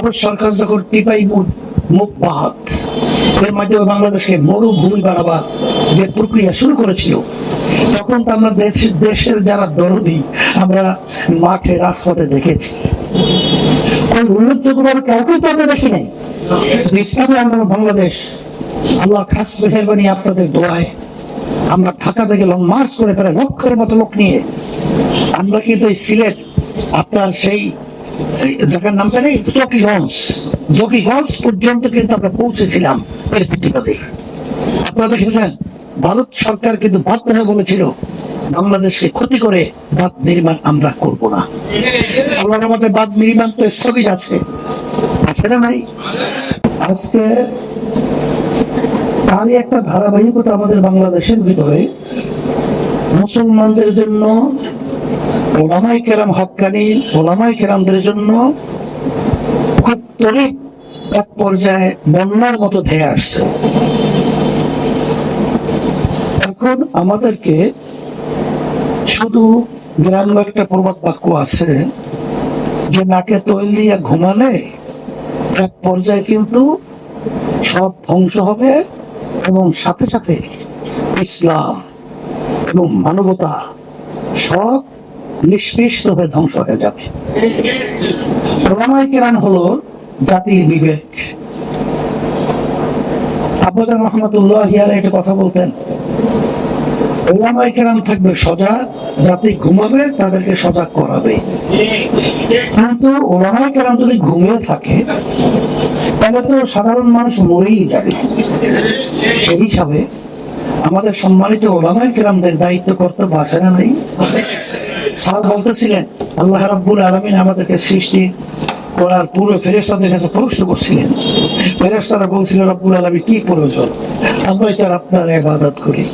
ভারত সরকার যখন টিপাই মুখ বাহাত, এর মাধ্যমে বাংলাদেশকে মরুভূমি বাড়াবার যে প্রক্রিয়া শুরু করেছিল, তখন তো আমরা দেশের যারা দরদি, আমরা মাঠে, রাজপথে দেখেছি। ওই কাউকে তো আমরা দেখি নাই। ইসলামী আন্দোলন বাংলাদেশ আল্লাহ খাস মেহরবানি আপনাদের দোয়ায়, আমরা ঢাকা থেকে লং মার্চ করে প্রায় লক্ষের মতো লোক নিয়ে, আমরা কিন্তু সিলেট, আপনার সেই জায়গার পর্যন্ত কিন্তু আমরা পৌঁছেছিলাম এর প্রতিবাদে। আপনারা দেখেছেন, ভারত সরকার কিন্তু বাধ্য হয়ে বলেছিল, বাংলাদেশকে ক্ষতি করে বাঁধ নির্মাণ আমরা করব না। আল্লাহর বাঁধ নির্মাণ তো স্থগিত আছে। আছে না নাই? আজকে তারই একটা ধারাবাহিকতা আমাদের বাংলাদেশের ভিতরে। মুসলমানদের জন্য ওলামাই কেরাম হকানি, ওলামাই কেরামদের জন্য খুব তরিত এক পর্যায়ে বন্যার মতো ধেয়ে আসছে। এখন আমাদেরকে শুধু গ্রাম একটা প্রবাদ বাক্য আছে যে, নাকে তৈল দিয়ে ঘুমালে এক পর্যায়ে কিন্তু সব ধ্বংস হবে এবং সাথে সাথে ইসলাম এবং মানবতা সব নিষ্পৃষ্ট হয়ে ধ্বংস হয়ে যাবে। ওলামাই কেরাম হলো জাতির বিবেক। আব্বাজান রহমতুল্লাহ একটা কথা বলতেন ওলামাই কেরাম থাকবে সজাগ ঘুমাবে, তাদেরকে সজাগ করাবে। কিন্তু ওলামাই কেরাম যদি ঘুমিয়ে থাকে, তাহলে তো সাধারণ মানুষ মরেই যাবে। সেই হিসাবে আমাদের সম্মানিত ওলামাই কেরামদের দায়িত্ব কর্তব্য আছে না নাই? সাল বলতেছিলেন, আল্লাহ রাব্বুল আলমিন আমাদেরকে সৃষ্টি করার পূর্বে ফেরেস্তাদের কাছে প্রশ্ন করছিলেন। ফেরেস্তারা বলছিল, রব্বুল আলমী কি প্রয়োজন? আমরা এটা আপনার ইবাদত করি।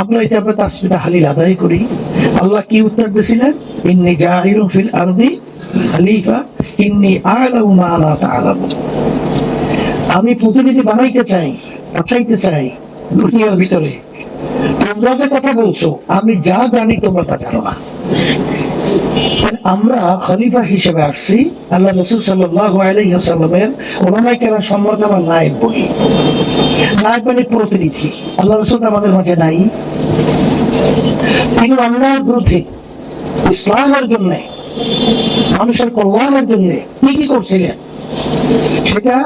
আমরা এটা আপনার তাসবিদা হালিল আদায় করি। আল্লাহ কি উত্তর দিয়েছিলেন? ইন্নি জাহিরুন ফিল আরদি খালিফা, ইন্নি আলামু মা লা তাআলামুন আমি প্রতিনিধি বানাইতে চাই পাঠাইতে চাই দুনিয়ার ভিতরে। তোমরা যে কথা বলছো, আমি যা জানি তোমরা তা জানো না। আমরা খলিফা হিসেবে আসছি, আল্লাহ রসুল সাল্লাহ আলাইসাল্লামের ওলামাই কেনা সম্মত আমার নায়ক বলি। নায়ক মানে প্রতিনিধি। আল্লাহ রসুল আমাদের মাঝে নাই। তিনি অন্যায়ের বিরুদ্ধে ইসলামের জন্য, মানুষের কল্যাণের জন্য কি কি করছিলেন? সেটা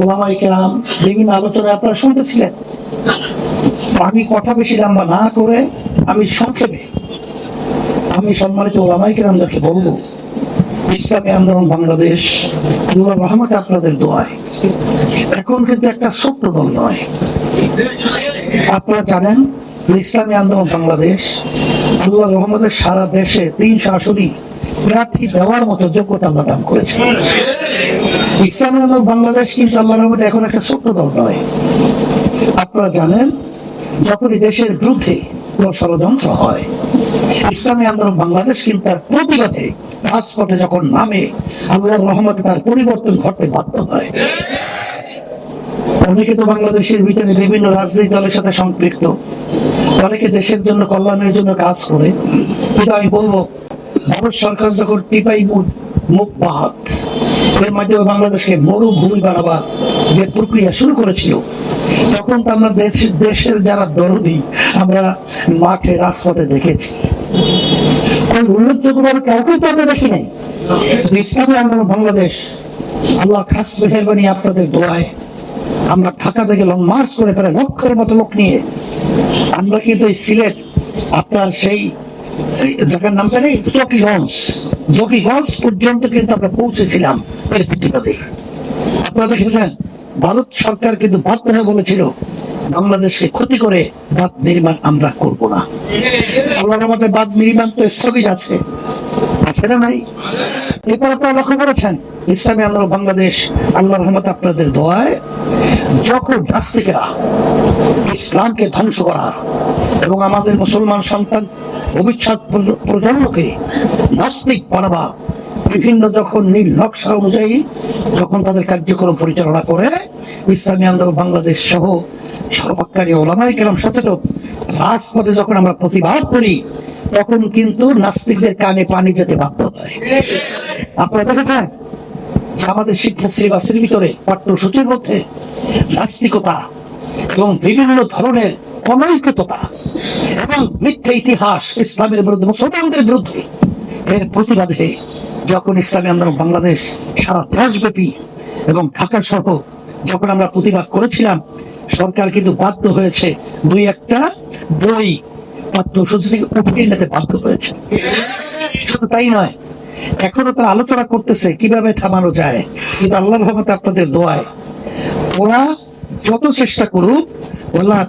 ওলামাই কেরাম বিভিন্ন আলোচনায় আপনারা শুনতেছিলেন। আমি কথা বেশি লম্বা না করে আমি সংক্ষেপে আমি সম্মানিত ওলামাই কেরামদেরকে বলব, ইসলামী আন্দোলন বাংলাদেশ আল্লাহ আপনাদের দোয়ায়। এখন কিন্তু একটা ছোট্ট দল নয়। আপনারা জানেন ইসলামী আন্দোলন বাংলাদেশ আল্লাহ রহমতের সারা দেশে তিনশো আসনই প্রার্থী দেওয়ার মতো যোগ্যতা আমরা দান করেছে। ইসলামী আন্দোলন বাংলাদেশ কিন্তু আল্লাহ রহমতে এখন একটা ছোট্ট দল নয়। আপনারা জানেন, যখনই দেশের বিরুদ্ধে কোনো ষড়যন্ত্র হয়, ইসলামী আন্দোলন বাংলাদেশ কিন্তু তার প্রতিবাদে রাজপথে যখন নামে, আল্লাহর রহমতে তার পরিবর্তন ঘটতে বাধ্য হয়। অনেকে তো বাংলাদেশের ভিতরে বিভিন্ন রাজনৈতিক দলের সাথে সম্পৃক্ত। অনেকে দেশের জন্য কল্যাণের জন্য কাজ করে। কিন্তু আমি বলব, ভারত সরকার যখন টিপাই মুখ বাহাত এর মাধ্যমে বাংলাদেশকে মরুভূমি বাড়াবার যে প্রক্রিয়া শুরু করেছিল, তখন তো আমরা দেশ- দেশের যারা দরদি, আমরা মাঠে, রাজপথে দেখেছি। ওই তো আমরা দেখি নাই। ইসলামী আন্দোলন বাংলাদেশ আল্লাহ খাস মেহরবানি আপনাদের দোয়ায় আমরা ঢাকা থেকে লং মার্চ করে লক্ষের মতো লোক নিয়ে, আমরা কিন্তু সিলেট, আপনার সেই জায়গার নাম জানি জকিগঞ্জ জকিগঞ্জ পর্যন্ত কিন্তু আমরা পৌঁছেছিলাম, এর প্রতিবাদে। আপনারা দেখেছেন ভারত সরকার কিন্তু বাধ্য হয়ে বলেছিল, বাংলাদেশকে ক্ষতি করে বাদ নির্মাণ আমরা করব না। আল্লাহর আমাদের বাঁধ নির্মাণ তো স্থগিত আছে। আছে না নাই? এরপর আপনারা লক্ষ্য করেছেন, ইসলামী আন্দোলন বাংলাদেশ আল্লাহ রহমত আপনাদের দোয়ায় যখন নাস্তিকেরা ইসলামকে ধ্বংস করার এবং আমাদের মুসলমান সন্তান ভবিষ্যৎ প্রজন্মকে নাস্তিক বানাবা, বিভিন্ন যখন নীল নকশা অনুযায়ী যখন তাদের কার্যক্রম পরিচালনা করে, ইসলামী আন্দোলন বাংলাদেশ সহ সর্বকারী ওলামাই কেরাম সচেতন। রাজপথে যখন আমরা প্রতিবাদ করি, তখন কিন্তু নাস্তিকদের কানে পানি যেতে বাধ্য হয়। আপনারা দেখেছেন? আমাদের শিক্ষা সিলেবাসের ভিতরে পাঠ্যসূচির মধ্যে নাস্তিকতা এবং বিভিন্ন ধরনের অনৈক্যতা এবং মিথ্যা ইতিহাস ইসলামের বিরুদ্ধে মুসলমানদের বিরুদ্ধে এর প্রতিবাদে যখন ইসলামী আন্দোলন বাংলাদেশ সারা দেশব্যাপী এবং ঢাকা সহ যখন আমরা প্রতিবাদ করেছিলাম, সরকার কিন্তু বাধ্য হয়েছে দুই একটা বই পাঠ্যসূচি থেকে উঠিয়ে নিতে বাধ্য হয়েছে। শুধু তাই নয় এখনও তারা আলোচনা করতেছে কীভাবে থামানো যায়। কিন্তু আল্লাহর রহমতে আপনাদের দোয়ায়, ওরা যত চেষ্টা করুক আল্লাহ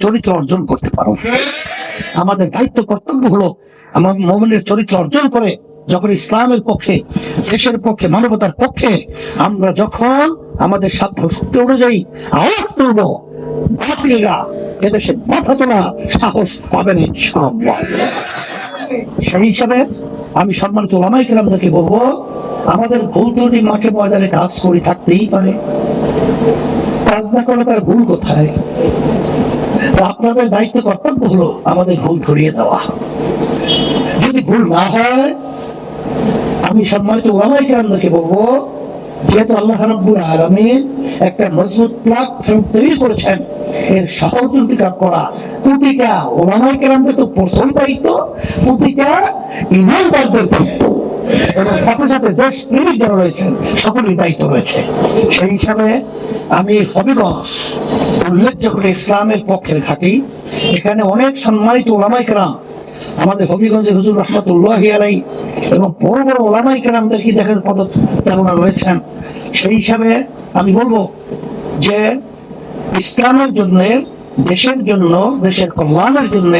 চরিত্র অর্জন করতে পারো। আমাদের দায়িত্ব কর্তব্য হলো আমার মুমিনের চরিত্র অর্জন করে যখন ইসলামের পক্ষে, দেশের পক্ষে, মানবতার পক্ষে, আমরা যখন আমাদের সাধ্য শক্তি অনুযায়ী আওয়াজ তুলব, বাতিলরা এদেশে মাথা তোলা সাহস পাবেন সেই হিসাবে আমি সম্মানিত ওলামাই কেরামদেরকে বলব, আমাদের ভুল ত্রুটি মাঠে ময়দানে কাজ করে থাকতেই পারে। কাজ না করলে তার ভুল কোথায়? আপনাদের দায়িত্ব কর্তব্য হলো আমাদের ভুল ধরিয়ে দেওয়া। যদি ভুল না হয় আমি সম্মানিত ওলামাই কেরামদেরকে বলব, যেহেতু আল্লাহ রাব্বুল আলামিন একটা মজবুত প্ল্যাটফর্ম তৈরি করেছেন, এর সহযোগিতা করা। প্রতিটা ওলামাই কেরামদের তো প্রথম দায়িত্ব, প্রতিটা ইমানদারদের দায়িত্ব। এবং সাথে সাথে দেশ প্রেমিক যারা রয়েছেন সকলের দায়িত্ব রয়েছে। সেই হিসাবে আমি হবিগঞ্জ উল্লেখযোগ্য ইসলামের পক্ষের ঘাঁটি। এখানে অনেক সম্মানিত ওলামাই কেরাম আমাদের হবিগঞ্জে হুজুর রহমতুল্লাহ আলাই এবং বড় বড় ওলামাই কেরামদের কি দেখেন পদ তেমন রয়েছেন সেই হিসাবে আমি বলব যে ইসলামের জন্য, দেশের জন্য, দেশের কল্যাণের জন্য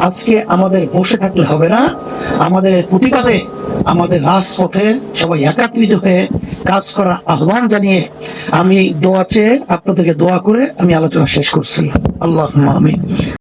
আজকে আমাদের বসে থাকলে হবে না। আমাদের প্রতিবাদে আমাদের রাজপথে সবাই একাত্রিত হয়ে কাজ করার আহ্বান জানিয়ে আমি দোয়া চেয়ে আপনাদেরকে দোয়া করে আমি আলোচনা শেষ করছি। আল্লাহ আমিন।